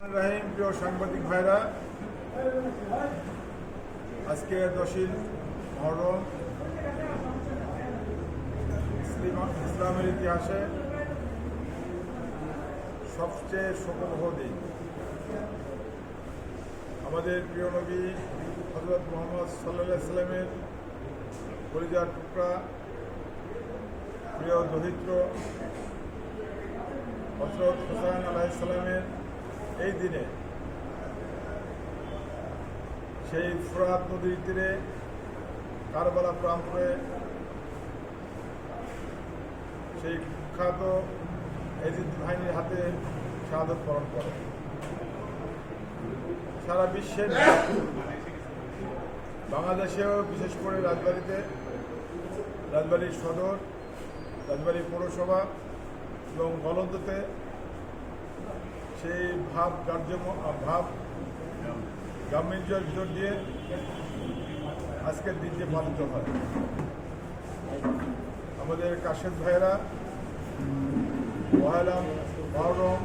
রাহিম প্রিয় সাংবাদিক ভাইরা, আজকে দশই মহরম, ইসলিম- ইসলামের ইতিহাসে সবচেয়ে শোকবহ দিন। আমাদের প্রিয় নবী হজরত মোহাম্মদ সাল্লাহ সাল্লামের পরিজার টুকরা, প্রিয় দরিদ্র হজরত হুসাইন আলাইসাল্লামের এই দিনে, সেই ফুরাত নদীর তীরে কারবালা প্রান্তরে সেই কুখ্যাত এজিদ বাহিনীর হাতে শাহাদত বরণ করে। সারা বিশ্বের বাংলাদেশেও বিশেষ করে রাজবাড়িতে, রাজবাড়ির সদর রাজবাড়ি পৌরসভা এবং গলন্দতে সেই ভাব কার্য ভাব গাম্ভীর্যের দিয়ে আজকের দিনটি পালিত হয়। আমাদের কাশেদ ভাইয়েরা পহেলাম মহরম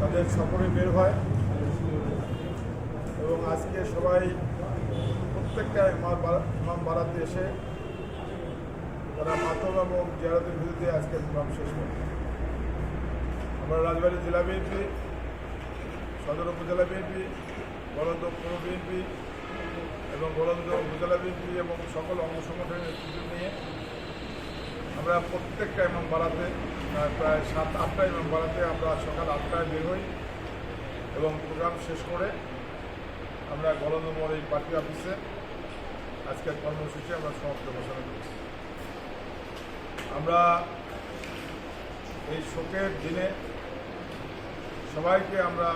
তাদের সফরে বের হয় এবং আজকে সবাই প্রত্যেকটা ইমাম বাড়াতে এসে তারা মাতম এবং জিয়ারতের বিরুদ্ধে আজকে প্রোগ্রাম শেষ করে। আমরা রাজবাড়ী জেলা বিএনপি, সদর উপজেলা বিএনপি গলন্দ পৌর বিএনপি এবং গলন্দ উপজেলা বিএনপি এবং সকল অঙ্গ সংগঠনের নিয়ে আমরা প্রত্যেকটা এমন বাড়াতে প্রায় সাত, আটটা ইমাম বাড়াতে আমরা সকাল আটটায় বের হই এবং প্রোগ্রাম শেষ করে আমরা গলন্দ মোড় এই পার্টি অফিসে আজকের কর্মসূচি আমরা সমাপ্ত ঘোষণা করেছি। আমরা এই শোকের দিনে সবাইকে আমরা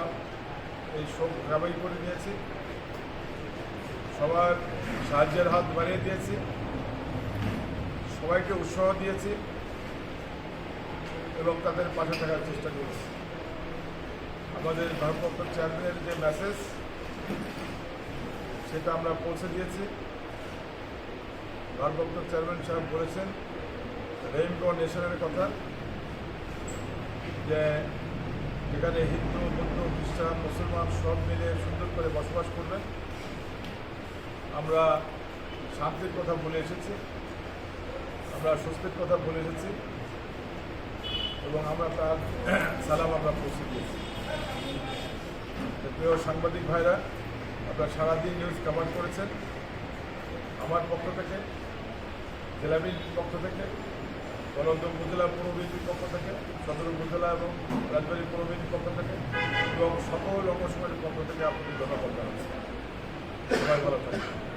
এই শোক ধারাবাহী করে দিয়েছি। সবার সাহায্যের হাত বাড়িয়ে দিয়েছি। সবাইকে উৎসাহ দিয়েছি এবং তাদের পাশে থাকার চেষ্টা করেছি। আমাদের ভারপ্রাপ্ত চেয়ারম্যানের যে মেসেজ, সেটা আমরা পৌঁছে দিয়েছি। ভারপ্রাপ্ত চেয়ারম্যান সাহেব বলেছেন রেইনবো নেশনের কথা। যে যেখানে হিন্দু, বৌদ্ধ, খ্রিস্টান, মুসলমান সব মিলে সুন্দর করে বসবাস করবেন আমরা শান্তির কথা বলে এসেছি। আমরা স্বস্তির কথা বলে এসেছি। এবং আমরা তার সালাম আমরা পৌঁছে দিয়েছি। প্রিয় সাংবাদিক ভাইরা, আপনারা সারাদিন নিউজ কভার করেছেন। আমার পক্ষ থেকে জেলা বিএনপির পক্ষ থেকে গলন্দ উপজেলা পৌর পক্ষ থেকে, সদর উপজেলা এবং রাজবাড়ী পৌর পক্ষ থেকে এবং সকল অঙ্গসংগঠনের পক্ষ থেকে আপনাদের ধন্যবাদ জানাচ্ছি। সবাই ভালো থাকবেন।